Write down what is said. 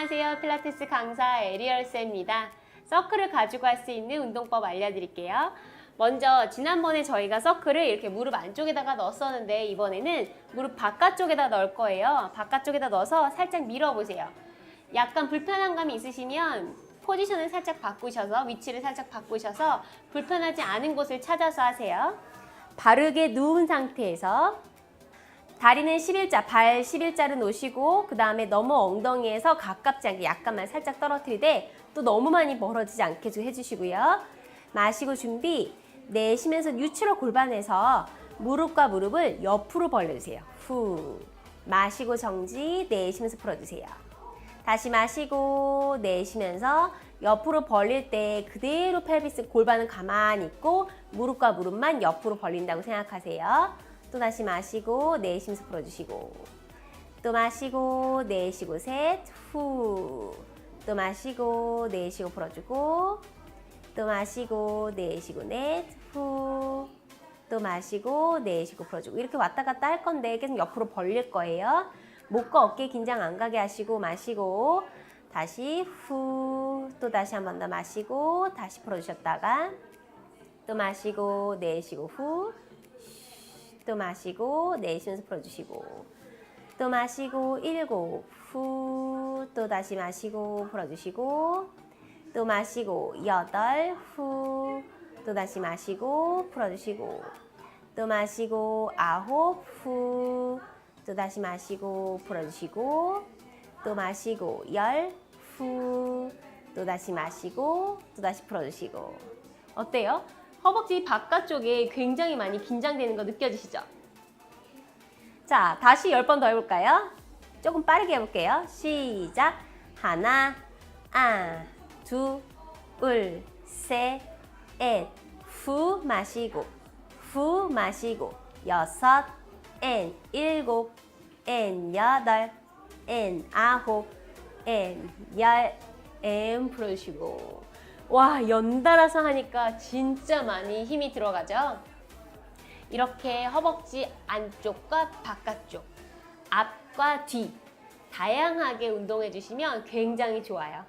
안녕하세요. 필라테스 강사 에리얼쌤입니다. 서클을 가지고 할 수 있는 운동법 알려드릴게요. 먼저 지난번에 저희가 서클을 이렇게 무릎 안쪽에다가 넣었었는데 이번에는 무릎 바깥쪽에다 넣을 거예요. 바깥쪽에다 넣어서 살짝 밀어보세요. 약간 불편한 감이 있으시면 포지션을 살짝 바꾸셔서 위치를 살짝 바꾸셔서 불편하지 않은 곳을 찾아서 하세요. 바르게 누운 상태에서 다리는 11자, 발 11자를 놓으시고 그 다음에 너무 엉덩이에서 가깝지 않게 약간만 살짝 떨어뜨리되 또 너무 많이 멀어지지 않게 좀 해주시고요. 마시고 준비. 내쉬면서 뉴트럴 골반에서 무릎과 무릎을 옆으로 벌려주세요. 후. 마시고 정지, 내쉬면서 풀어주세요. 다시 마시고 내쉬면서 옆으로 벌릴 때 그대로 펠비스 골반은 가만히 있고 무릎과 무릎만 옆으로 벌린다고 생각하세요. 또 다시 마시고 내쉬면서 풀어주시고 또 마시고 내쉬고 셋 후. 또 마시고 내쉬고 풀어주고 또 마시고 내쉬고 넷 후. 또 마시고 내쉬고 풀어주고 이렇게 왔다 갔다 할 건데 계속 옆으로 벌릴 거예요. 목과 어깨 긴장 안 가게 하시고 마시고 다시 후. 또 다시 한 번 더 마시고 다시 풀어주셨다가 또 마시고 내쉬고 후. 또 마시고 내쉬면서 풀어주시고 또 마시고 일곱 후. 또 다시 마시고 풀어주시고 또 마시고 여덟 후. 또 다시 마시고 풀어주시고 또 마시고 아홉 후. 또 다시 마시고 풀어주시고 또 마시고 열 후. 또 다시 마시고 또 다시 풀어주시고 어때요? 허벅지 바깥쪽에 굉장히 많이 긴장되는 거 느껴지시죠? 자, 다시 열번더 해볼까요? 조금 빠르게 해볼게요. 시작. 하나, 아, 두, 울, 셋, 넷, 후 마시고, 후 마시고, 여섯, 엔, 일곱, 엔, 여덟, 엔, 아홉, 엔, 열, 엔 풀어주시고. 와, 연달아서 하니까 진짜 많이 힘이 들어가죠? 이렇게 허벅지 안쪽과 바깥쪽, 앞과 뒤 다양하게 운동해 주시면 굉장히 좋아요.